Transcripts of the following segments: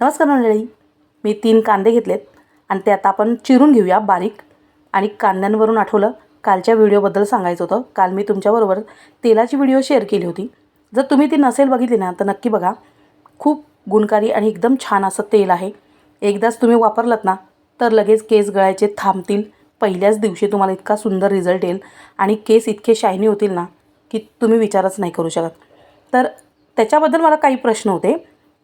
नमस्कार मंडळी. मी तीन कांदे घेतलेत आणि ते आता आपण चिरून घेऊया बारीक. आणि कांद्यांवरून आठवलं कालच्या व्हिडिओबद्दल सांगायचं होतं. काल मी तुमच्याबरोबर तेलाची व्हिडिओ शेअर केली होती. जर तुम्ही ती नसेल बघितली ना तर नक्की बघा. खूप गुणकारी आणि एकदम छान असं तेल आहे. एकदाच तुम्ही वापरलात ना तर लगेच केस गळायचे थांबतील. पहिल्याच दिवशी तुम्हाला इतका सुंदर रिझल्ट येईल. आणि केस इतके शायनी होतील ना की तुम्ही विचारच नाही करू शकत. तर त्याच्याबद्दल मला काही प्रश्न होते.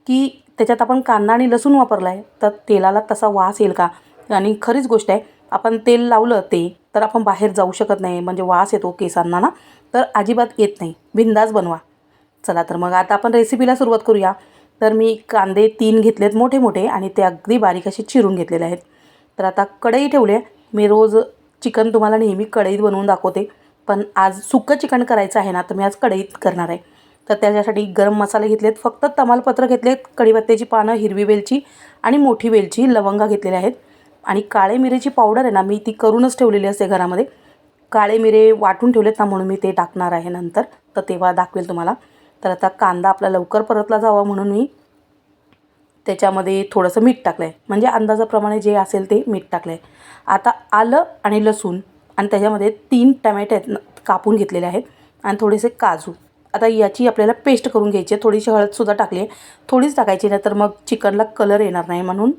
की त्याच्यात आपण कांदा आणि लसूण वापरला आहे तर तेलाला तसा वास येईल का? आणि खरीच गोष्ट आहे आपण तेल लावलं ते तर आपण बाहेर जाऊ शकत नाही म्हणजे वास येतो केसांना ना? तर अजिबात येत नाही. बिंदास बनवा. चला तर मग आता आपण रेसिपीला सुरुवात करूया. तर मी कांदे तीन घेतलेत मोठे मोठे आणि ते अगदी बारीक असे चिरून घेतलेले आहेत. तर आता कढई ठेवले मी रोज चिकन तुम्हाला नेहमी कढईत बनवून दाखवते. पण आज सुकं चिकन करायचं आहे ना तर मी आज कढईत करणार आहे. तर त्याच्यासाठी गरम मसाले घेतलेत. फक्त तमालपत्र घेतलेत. कढीपत्त्याची पानं हिरवी वेलची आणि मोठी वेलची लवंगा घेतलेल्या आहेत. आणि काळे मिरेची पावडर आहे ना मी ती करूनच ठेवलेली असते घरामध्ये. काळे मिरे वाटून ठेवलेत ना म्हणून मी ते टाकणार आहे नंतर. तर तेव्हा दाखवेल तुम्हाला. तर आता कांदा आपला लवकर परतला जावा म्हणून मी त्याच्यामध्ये थोडंसं मीठ टाकलं आहे म्हणजे अंदाजाप्रमाणे जे असेल ते मीठ टाकलं आहे आता आलं आणि लसूण. आणि त्याच्यामध्ये तीन टमॅटे आहेत कापून घेतलेले आहेत. आणि थोडेसे काजू. आता याची आपल्याला पेस्ट करून घ्यायची आहे. थोडीशी हळदसुद्धा टाकली आहे. थोडीच टाकायची नाही तर मग चिकनला कलर येणार नाही म्हणून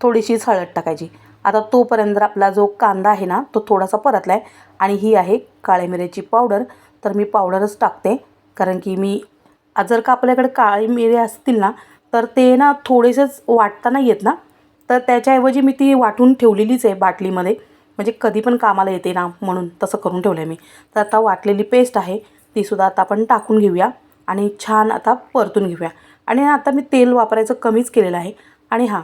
थोडीशीच हळद टाकायची. आता तोपर्यंत आपला जो कांदा आहे ना तो थोडासा परतला आहे आणि ही आहे काळ्या मिऱ्याची पावडर तर मी पावडरच टाकते. कारण की मी जर का आपल्याकडे काळी मिरे असतील ना तर ते ना थोडेसेच वाटता नाही येत ना. तर त्याच्याऐवजी मी ती वाटून ठेवलेलीच आहे बाटलीमध्ये. म्हणजे कधी पण कामाला येते ना म्हणून तसं करून ठेवलं आहे मी. तर आता वाटलेली पेस्ट आहे. तीसुद्धा आता आपण टाकून घेऊया आणि छान आता परतून घेऊया. आणि आता मी तेल वापरायचं कमीच केलेलं आहे. आणि हां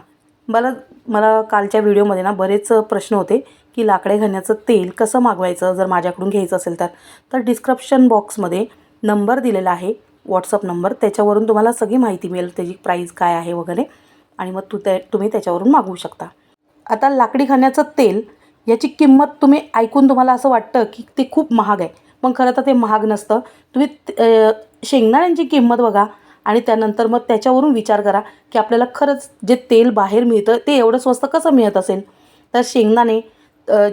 मला मला कालच्या व्हिडिओमध्ये ना बरेच प्रश्न होते की लाकडे घालण्याचं तेल कसं मागवायचं जर माझ्याकडून घ्यायचं असेल तर. तर डिस्क्रिप्शन बॉक्समध्ये नंबर दिलेला आहे व्हॉट्सअप नंबर. त्याच्यावरून तुम्हाला सगळी माहिती मिळेल त्याची प्राईस काय आहे वगैरे. आणि मग तू त्या तुम्ही त्याच्यावरून मागवू शकता. आता लाकडी खाण्याचं तेल याची किंमत तुम्ही ऐकून तुम्हाला असं वाटतं की ते खूप महाग आहे. पण खरं तर ते महाग नसतं. तुम्ही शेंगदाण्यांची किंमत बघा आणि त्यानंतर मग त्याच्यावरून विचार करा की आपल्याला खरंच जे तेल बाहेर मिळतं ते एवढं स्वस्त कसं मिळत असेल? तर शेंगदाणे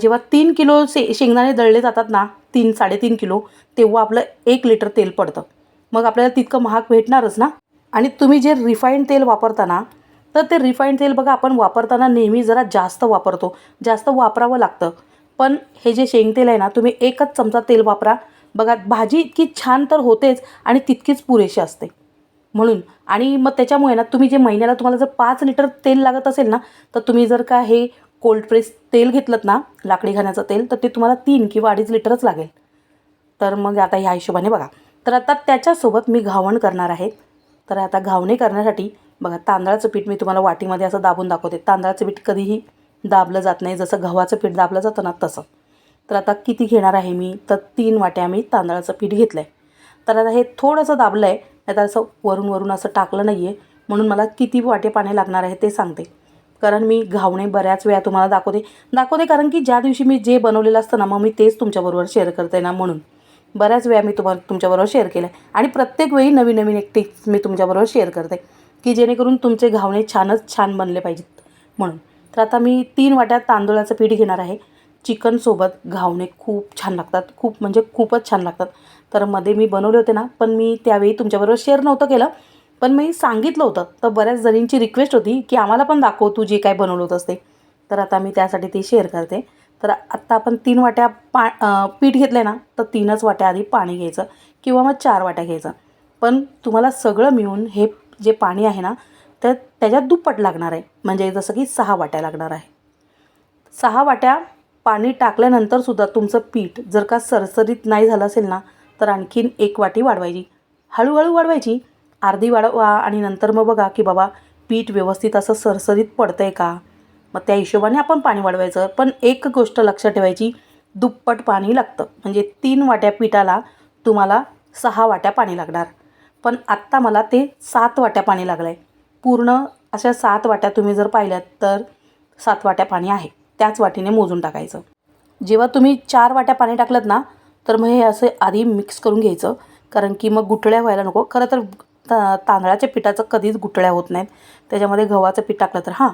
जेव्हा तीन किलो शे शेंगदाणे दळले जातात ना तीन साडेतीन किलो तेव्हा आपलं एक लिटर तेल पडतं. मग आपल्याला तितकं महाग भेटणारच ना? आणि तुम्ही जे रिफाईंड तेल वापरताना तर ते रिफाईंड तेल बघा आपण वापरताना नेहमी जरा जास्त वापरतो. जास्त वापरावं लागतं. पण हे जे शेंगतेल आहे ना तुम्ही एकच चमचा तेल वापरा. बघा भाजी इतकी छान तर होतेच आणि तितकीच पुरेशी असते. म्हणून आणि मग त्याच्यामुळे ना तुम्ही जे महिन्याला तुम्हाला जर पाच लिटर तेल लागत असेल ना तर तुम्ही जर का हे कोल्ड प्रेस तेल घेतलं ना लाकडी खाण्याचं तेल तर ते तुम्हाला तीन किंवा अडीच लिटरच लागेल. तर मग आता ह्या हिशोबाने बघा. तर आता त्याच्यासोबत मी घावण करणार आहे. तर आता घावणे करण्यासाठी बघा तांदळाचं पीठ मी तुम्हाला वाटीमध्ये असं दाबून दाखवते. तांदळाचं पीठ कधीही दाबलं जात नाही. जसं गव्हाचं पीठ दाबलं जातं ना तसं. तर आता किती घेणार आहे मी? तर तीन वाट्या मी तांदळाचं पीठ घेतलं आहे तर आता हे थोडंसं दाबलं आहे नाही तर असं वरून वरून असं टाकलं नाही आहे म्हणून मला किती वाटे पाणी लागणार आहे ते सांगते. कारण मी घावणे बऱ्याच वेळा तुम्हाला दाखवते. दाखवते कारण की ज्या दिवशी मी जे बनवलेलं असतं ना मग मी तेच तुमच्याबरोबर शेअर करते ना म्हणून. बऱ्याच वेळा मी तुम्हाला तुमच्याबरोबर शेअर केलं आहे आणि प्रत्येक वेळी नवीन नवीन एक टिप्स मी तुमच्याबरोबर शेअर करते की जेणेकरून तुमचे घावणे छानच छान बनले पाहिजेत म्हणून. तर आता मी तीन वाट्यात तांदूळाचं पीठ घेणार आहे. चिकनसोबत घावणे खूप छान लागतात. खूप म्हणजे खूपच छान लागतात. तर मध्ये मी बनवले होते ना पण मी त्यावेळी तुमच्याबरोबर शेअर नव्हतं केलं. पण मी सांगितलं होतं. तर बऱ्याच जणींची रिक्वेस्ट होती की आम्हाला पण दाखव तू जे काय बनवलं होतंस ते. तर आता मी त्यासाठी ते शेअर करते. तर आत्ता आपण तीन वाट्या पा पीठ घेतलं आहे ना तर तीनच वाट्या आधी पाणी घ्यायचं किंवा मग चार वाट्या घ्यायचं. पण तुम्हाला सगळं मिळून हे जे पाणी आहे ना तर त्याच्यात दुप्पट लागणार आहे. म्हणजे जसं की सहा वाट्या लागणार आहे. सहा वाट्या पाणी टाकल्यानंतरसुद्धा तुमचं पीठ जर का सरसरीत नाही झालं असेल ना तर आणखीन एक वाटी वाढवायची. हळूहळू वाढवायची. अर्धी वाढवा आणि नंतर मग बघा की बाबा पीठ व्यवस्थित असं सरसरीत पडतं आहे का? मग त्या हिशोबाने आपण पाणी वाढवायचं. पण एक गोष्ट लक्षात ठेवायची दुप्पट पाणी लागतं. म्हणजे तीन वाट्या पिठाला तुम्हाला सहा वाट्या पाणी लागणार. पण आत्ता मला ते सात वाट्या पाणी लागलं आहे पूर्ण अशा सात वाट्या तुम्ही जर पाहिल्यात तर सात वाट्या पाणी आहे. त्याच वाटीने मोजून टाकायचं. जेव्हा तुम्ही चार वाट्या पाणी टाकलं ना तर मग हे असं आधी मिक्स करून घ्यायचं. कारण की मग गुठळ्या व्हायला नको. खरं तर ता तांदळाच्या पिठाचं कधीच गुठळ्या होत नाहीत. त्याच्यामध्ये गव्हाचं पीठ टाकलं तर हां.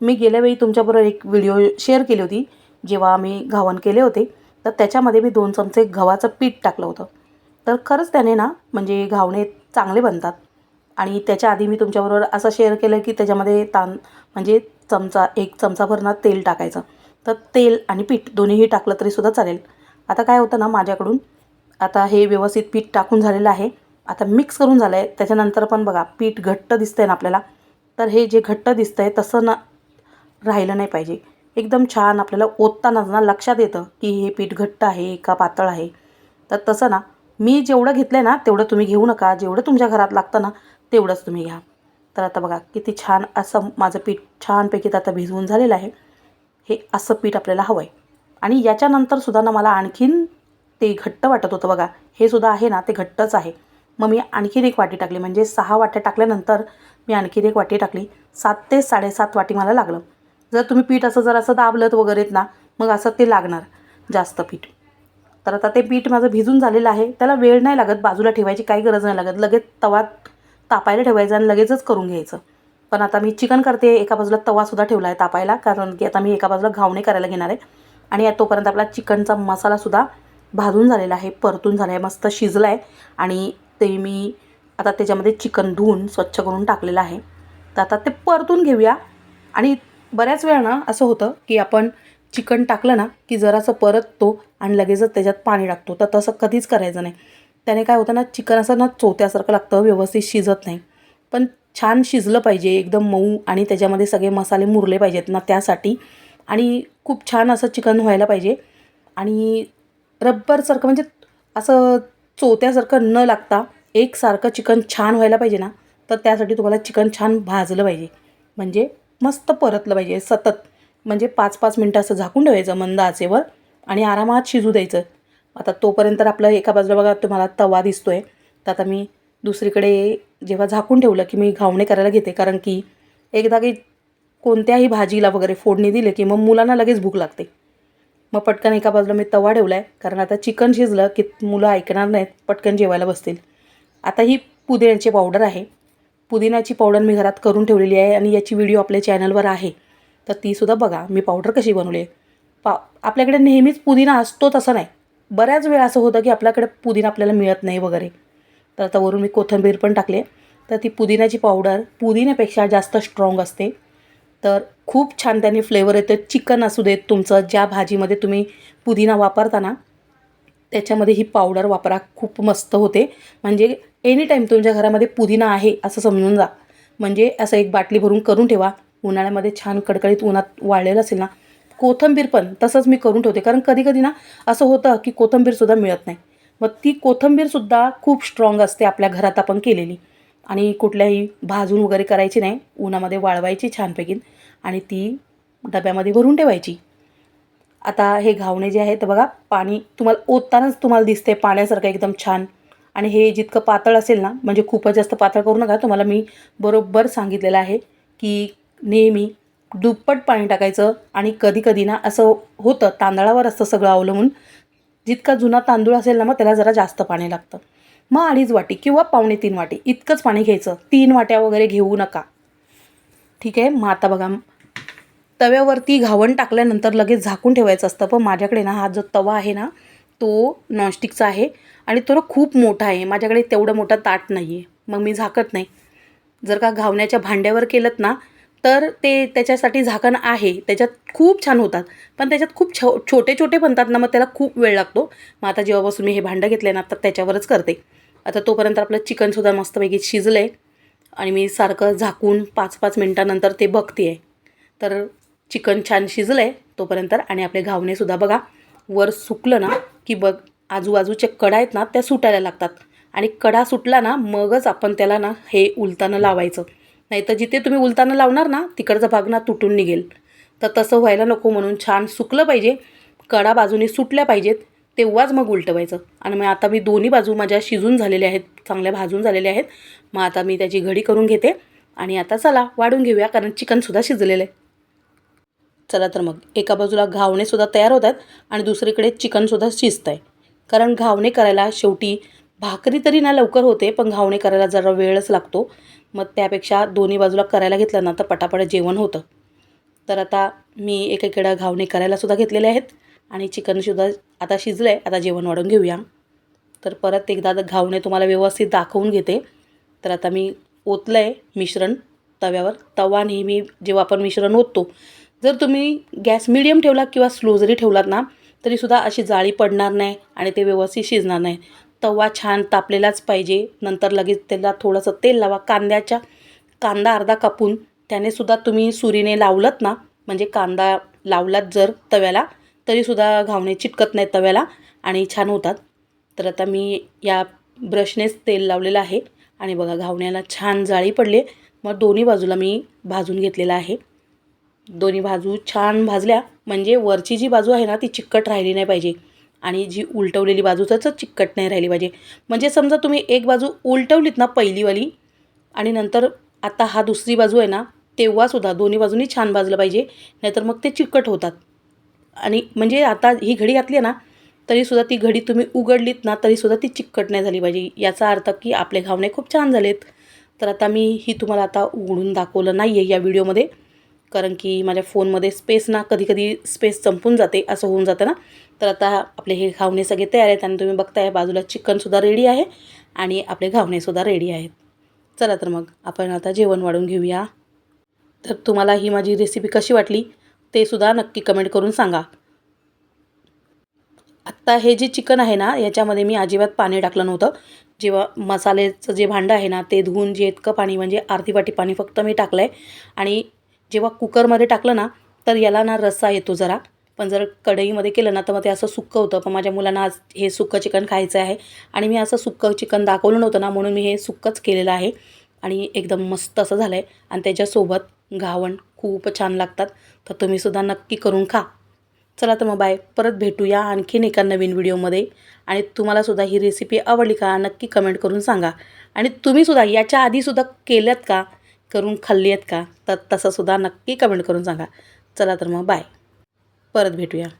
मी गेल्या वेळी तुमच्याबरोबर एक व्हिडिओ शेअर केली होती. जेव्हा आम्ही घावन केले होते तर त्याच्यामध्ये मी दोन चमचे गव्हाचं पीठ टाकलं होतं. तर खरंच त्याने ना म्हणजे घावणे चांगले बनतात. आणि त्याच्या आधी मी तुमच्याबरोबर असं शेअर केलं की त्याच्यामध्ये तान म्हणजे चमचा एक चमचाभर ना तेल टाकायचं. तर तेल आणि पीठ दोन्हीही टाकलं तरीसुद्धा चालेल. आता काय होतं ना माझ्याकडून आता हे व्यवस्थित पीठ टाकून झालेलं आहे. आता मिक्स करून झालं आहे त्याच्यानंतर पण बघा पीठ घट्ट दिसतं आहे ना आपल्याला. तर हे जे घट्ट दिसतं आहे तसं ना राहिलं नाही पाहिजे. एकदम छान आपल्याला ओततानाच ना लक्षात येतं की हे पीठ घट्ट आहे का पातळ आहे. तर तसं ना मी जेवढं घेतलं आहे ना तेवढं तुम्ही घेऊ नका. जेवढं तुमच्या घरात लागतं ना तेवढंच तुम्ही घ्या. तर आता बघा किती छान असं माझं पीठ छानपैकी आता भिजवून झालेलं आहे. हे असं पीठ आपल्याला हवं आहे आणि याच्यानंतर सुद्धा ना मला आणखीन ते घट्ट वाटत होतं बघा. हे सुद्धा आहे ना ते घट्टच आहे. मग मी आणखीन एक वाटी टाकली. म्हणजे सहा वाट्या टाकल्यानंतर मी आणखीन एक वाटी टाकली. सात ते साडेसात वाटी मला लागलं. जर तुम्ही पीठ असं जर असं दाबलत वगैरेत ना मग असं ते लागणार जास्त पीठ. तर आता ते पीठ माझं भिजून झालेलं आहे. त्याला वेळ नाही लागत बाजूला ठेवायची काही गरज नाही लागत. लगेच तवात तापायला ठेवायचं आणि लगेचच करून घ्यायचं. पण आता मी चिकन करते एका बाजूला तवासुद्धा ठेवला आहे तापायला कारण की आता मी एका बाजूला घावणे करायला घेणार आहे. आणि तोपर्यंत आपला चिकनचा मसालासुद्धा भाजून झालेला आहे परतून झाला आहे मस्त शिजला आहे. आणि ते मी आता त्याच्यामध्ये चिकन धुवून स्वच्छ करून टाकलेलं आहे. तर आता ते परतून घेऊया. आणि बऱ्याच वेळा ना असं होतं की आपण चिकन टाकलं ना की जरासं परततो आणि लगेचच त्याच्यात पाणी टाकतो. तर तसं कधीच करायचं नाही. त्याने काय होतं ना चिकन असं ना चोत्यासारखं लागतं व्यवस्थित शिजत नाही. पण छान शिजलं पाहिजे एकदम मऊ आणि त्याच्यामध्ये सगळे मसाले मुरले पाहिजेत ना त्यासाठी. आणि खूप छान असं चिकन व्हायला पाहिजे. आणि रब्बरसारखं म्हणजे असं चोत्यासारखं न लागता एकसारखं चिकन छान व्हायला पाहिजे ना तर त्यासाठी तुम्हाला चिकन छान भाजलं पाहिजे. म्हणजे मस्त परतलं पाहिजे सतत. म्हणजे पाच पाच मिनटं असं झाकून ठेवायचं मंद आचेवर आणि आरामात शिजू द्यायचं. आता तोपर्यंत आपलं एका बाजूला बघा तुम्हाला तवा दिसतो आहे तर आता मी दुसरीकडे जेव्हा झाकून ठेवलं की मी घावणे करायला घेते कारण की एकदा काही कोणत्याही भाजीला वगैरे फोडणी दिली की मग मुलांना लगेच भूक लागते. मग पटकन एका बाजूला मी तवा ठेवला आहे कारण आता चिकन शिजलं की मुलं ऐकणार नाहीत पटकन जेवायला बसतील. आता ही पुदिन्याची पावडर आहे. पुदिन्याची पावडर मी घरात करून ठेवलेली आहे आणि याची व्हिडिओ आपल्या चॅनलवर आहे. तर तीसुद्धा बघा मी पावडर कशी बनवली आहे. पा आपल्याकडे नेहमीच पुदिना असतो तसं नाही. बऱ्याच वेळा असं होतं की आपल्याकडे पुदिना आपल्याला मिळत नाही वगैरे. तर आता वरून मी कोथिंबीर पण टाकली तर ती पुदिन्याची पावडर पुदिन्यापेक्षा जास्त स्ट्रॉंग असते. तर खूप छान त्याने फ्लेवर येतं. चिकन असू देत तुमचं ज्या भाजीमध्ये तुम्ही पुदिना वापरता ना त्याच्यामध्ये ही पावडर वापरा. खूप मस्त होते. म्हणजे एनी टाईम तुमच्या घरामध्ये पुदिना आहे असं समजून जा. म्हणजे असं एक बाटली भरून करून ठेवा. उन्हाळ्यामध्ये छान कडकडीत उन्हात वाळलेलं असेल ना कोथंबीर पण तसंच मी करून ठेवते. कारण कधी कधी ना असं होतं की कोथंबीरसुद्धा मिळत नाही. मग ती कोथंबीरसुद्धा खूप स्ट्रॉंग असते आपल्या घरात आपण केलेली. आणि कुठल्याही भाजून वगैरे करायची नाही. उन्हामध्ये वाळवायची छानपैकी आणि ती डब्यामध्ये भरून ठेवायची. आता हे घावणे जे आहे तर बघा पाणी तुम्हाला ओततानाच तुम्हाला दिसते. पाण्यासारखं एकदम छान. आणि हे जितकं पातळ असेल ना म्हणजे खूपच जास्त पातळ करू नका. तुम्हाला मी बरोबर सांगितलेलं आहे की नेहमी दुप्पट पाणी टाकायचं आणि कधी कधी ना असं होतं तांदळावर असतं सगळं अवलंबून. जितका जुना तांदूळ असेल ना मग त्याला जरा जास्त पाणी लागतं. मग अडीच वाटी किंवा पावणे तीन वाटी इतकंच पाणी घ्यायचं. तीन वाट्या वगैरे घेऊ नका. ठीक आहे? मग आता बघा तव्यावरती घावण टाकल्यानंतर लगेच झाकून ठेवायचं असतं. पण माझ्याकडे ना हा जो तवा आहे ना तो नॉनस्टिकचा आहे आणि तो ना खूप मोठा आहे. माझ्याकडे तेवढं मोठा ताट नाही आहे मग मी झाकत नाही. जर का घावण्याच्या भांड्यावर केलं ना तर ते त्याच्यासाठी झाकण आहे. त्याच्यात खूप छान होतात. पण त्याच्यात खूप छो छोटे छोटे बनतात ना मग त्याला खूप वेळ लागतो. मग आता जेव्हापासून मी हे भांडं घेतलं आहे ना तर त्याच्यावरच करते. आता तोपर्यंत आपलं चिकनसुद्धा मस्तपैकी शिजलं आहे आणि मी सारखं झाकून पाच पाच मिनटानंतर ते बघते आहे तर चिकन छान शिजलं आहे तोपर्यंत आणि आपले घावणेसुद्धा बघा. वर सुकलं ना की बघ आजूबाजूचे कडा आहेत ना त्या सुटायला लागतात. आणि कडा सुटला ना मगच आपण त्याला ना हे उलतानं लावायचं. नाही तर जिथे तुम्ही उलताना लावणार ना तिकडचा भाग ना तुटून निघेल. तर तसं व्हायला नको म्हणून छान सुकलं पाहिजे. कडा बाजूने सुटल्या पाहिजेत तेव्हाच मग उलटवायचं. आणि मग आता मी दोन्ही बाजू माझ्या शिजून झालेल्या आहेत चांगल्या भाजून झालेल्या आहेत. मग आता मी त्याची घडी करून घेते. आणि आता चला वाढून घेऊया कारण चिकनसुद्धा शिजलेलं आहे. चला तर मग एका बाजूला घावणेसुद्धा तयार होत आहेत आणि दुसरीकडे चिकनसुद्धा शिजत आहे कारण घावणे करायला शेवटी भाकरी तरी ना लवकर होते पण घावणे करायला जरा वेळच लागतो. मग त्यापेक्षा दोन्ही बाजूला करायला घेतलं ना तर पटापट जेवण होतं. तर आता मी एकेकडं घावणे करायला सुद्धा घेतलेले आहेत आणि चिकनसुद्धा आता शिजलं आहे आता जेवण वाढून घेऊया. तर परत एकदा घावणे तुम्हाला व्यवस्थित दाखवून घेते. तर आता मी ओतलं आहे मिश्रण तव्यावर. तवा नेहमी जेव्हा आपण मिश्रण ओततो जर तुम्ही गॅस मिडियम ठेवला किंवा स्लो जरी ठेवलात ना तरीसुद्धा अशी जाळी पडणार नाही आणि ते व्यवस्थित शिजणार नाही. तवा छान तापलेलाच पाहिजे. नंतर लगेच त्याला थोडंसं तेल लावा. कांद्याच्या कांदा अर्धा कापून त्याने सुद्धा तुम्ही सुरीने लावलत ना म्हणजे कांदा लावलात जर तव्याला तरीसुद्धा घावणे चिटकत नाही तव्याला आणि छान होतात. तर आता मी या ब्रशनेच तेल लावलेलं आहे आणि बघा घावण्याला छान जाळी पडले. मग दोन्ही बाजूला मी भाजून घेतलेला आहे. दोन्ही बाजू छान भाजल्या म्हणजे वरची जी बाजू आहे ना ती चिकट राहिली नाही पाहिजे. आणि जी उलटवलेली बाजू त्याचं चिकट नाही राहिली पाहिजे. म्हणजे समजा तुम्ही एक बाजू उलटवलीत ना पहिलीवाली आणि नंतर आता हा दुसरी बाजू आहे ना तेव्हासुद्धा दोन्ही बाजूनी छान भाजलं पाहिजे नाहीतर मग ते चिकट होतात. आणि म्हणजे आता ही घडी घातली आहे ना तरीसुद्धा ती घडी तुम्ही उघडलीत ना तरीसुद्धा ती चिकट नाही झाली पाहिजे. याचा अर्थ की आपले घावणे खूप छान झालेत. तर आता मी ही तुम्हाला आता उघडून दाखवलं नाही आहे या व्हिडिओमध्ये कारण की माझ्या फोनमध्ये स्पेस ना कधी कधी स्पेस संपून जाते असं होऊन जातं ना. तर आता आपले हे घावणे सगळे तयार आहेत आणि तुम्ही बघताय बाजूला चिकनसुद्धा रेडी आहे आणि आपले घावणेसुद्धा रेडी आहेत. चला तर मग आपण आता जेवण वाढून घेऊया. तर तुम्हाला ही माझी रेसिपी कशी वाटली ते सुद्धा नक्की कमेंट करून सांगा. आत्ता हे जे चिकन आहे ना याच्यामध्ये मी अजिबात पाणी टाकलं नव्हतं. जेव्हा मसाल्याचं जे भांडं आहे ना ते धुवून जे इतकं पाणी म्हणजे अर्धी वाटी पाणी फक्त मी टाकलं आहे आणि जेव्हा कुकरमध्ये टाकलं ना तर याला ना रस्सा येतो जरा. पण जर कढईमध्ये केलं ना तर मग ते असं सुक्कं होतं. पण माझ्या मुलांना आज हे सुक्कं चिकन खायचं आहे. आणि मी असं सुक्कं चिकन दाखवलं नव्हतं ना म्हणून मी हे सुक्कंच केलेलं आहे. आणि एकदम मस्त असं झालं आहे आणि त्याच्यासोबत घावण खूप छान लागतात. तर तुम्हीसुद्धा नक्की करून खा. चला तर मग बाय. परत भेटूया आणखीन एका नवीन व्हिडिओमध्ये. आणि तुम्हालासुद्धा ही रेसिपी आवडली का नक्की कमेंट करून सांगा. आणि तुम्हीसुद्धा याच्या आधीसुद्धा केल्यात का? करून खाल्ली आहेत का? तर तसंसुद्धा नक्की कमेंट करून सांगा. चला तर मग बाय. परत भेटूया.